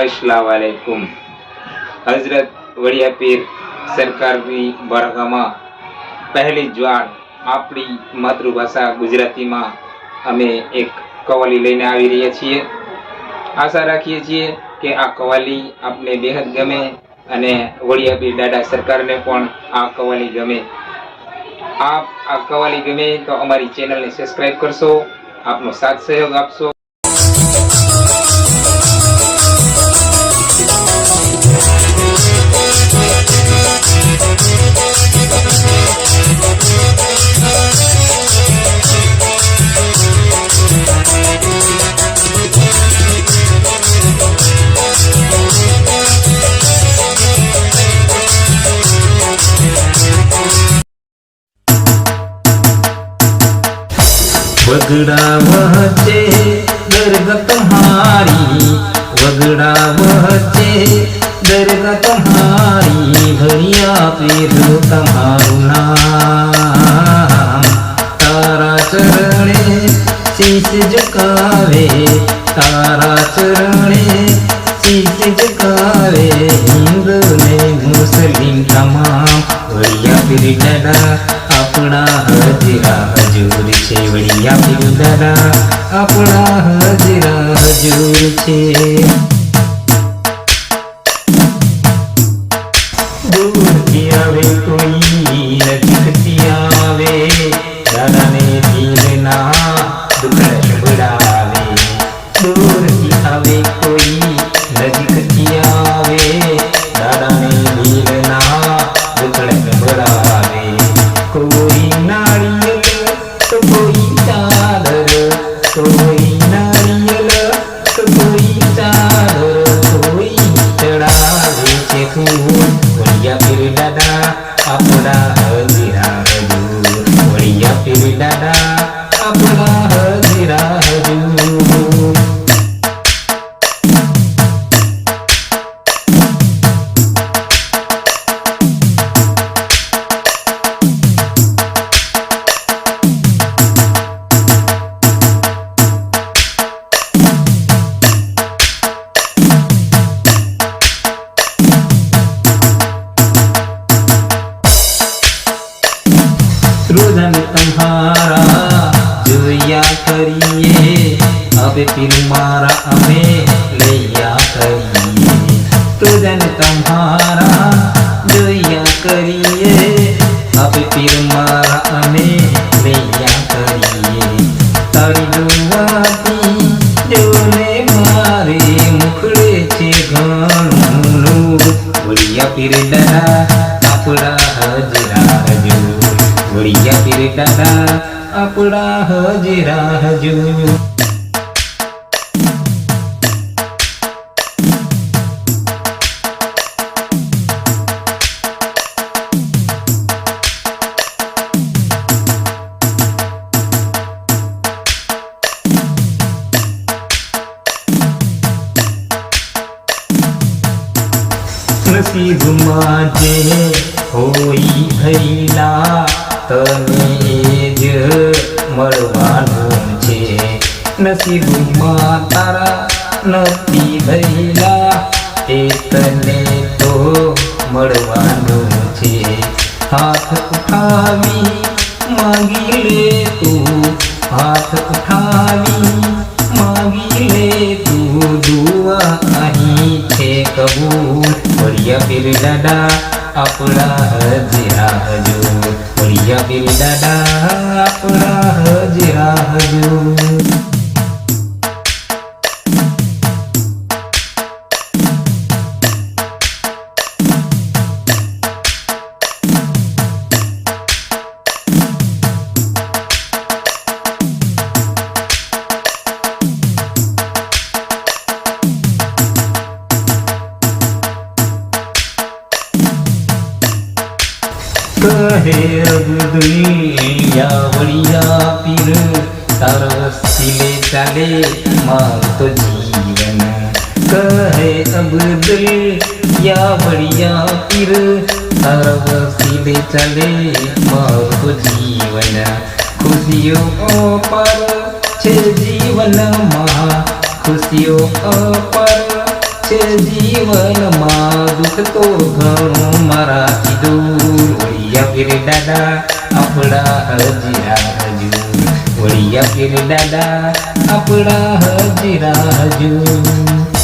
અસલામવાલેકુમ હઝરત વડિયા પીર સરકારની બરગામાં પહેલી જ્વાળ આપણી માતૃભાષા ગુજરાતીમાં અમે એક કવાલી લઈને આવી રહ્યા છીએ. આશા રાખીએ છીએ કે આ કવાલી આપને બેહદ ગમે અને વડિયા પીર દાદા સરકારને પણ આ કવાલી ગમે. આપ આ કવાલી ગમે તો અમારી ચેનલને સબસ્ક્રાઇબ કરશો, આપનો સાથ સહયોગ આપશો. વગડા વચ્ચે દર્ગ તમારી વગડા વચ્ચે દર્ગ તમારી ભરિયા પીર તમારું નામ. તારા ચરણે શીશ ઝુકાવે, તારા ચરણે હજૂર છે વડિયા પીર દાદા આપણા હાજરા હજૂર છે. દૂરથી આવે કોઈ નજીકથી આવે. દાદાને દિલના દુઃખ આવે કોઈ નજીકથી આવે જોયા કરીએ હવે પીર મારા અમે લૈયા કરીએ રોજન તમારા જોયા કરીએ હવે પીર મારા અમે લૈયા કરીએ તારી જોવાથી જોને મારે મુખડે છે ઘણું વડિયા પીર દાદા આપણા હજરા હજૂર વડિયા પીર દાદા આપણા હજી હજૂર નસીબમાં જે હોય ભૈલા તને જ મળવાનું છે. નસીબમાં તારા નથી ભયલા એ તને તો મળવાનું છે. હાથ ઉઠાવી માગી લે તું, હાથ ઉઠાવી માગી લે તું. દુઆ અહીં છે કબૂલ. વડિયા પીર દાદા આપણા હજરા હજૂર વડિયા પીર દાદા આપણા હજરા હજૂર કહે દુનિયા વળિયા પીર તારો સિલે ચાલે માર તો જીવન કહે અબ્દુલિયા વળિયા પીર તારો સિલે ચાલે માર તો જીવન ખુશીઓ પર છે જીવનમાં ખુશીઓ અપર છે જીવનમાં દુઃખ તો ઘણું મારાથી દૂર વળિયા પીર દાદા આપણા હજીરા હજુ વળિયા પીર દાદા આપણા હજીરા હજુ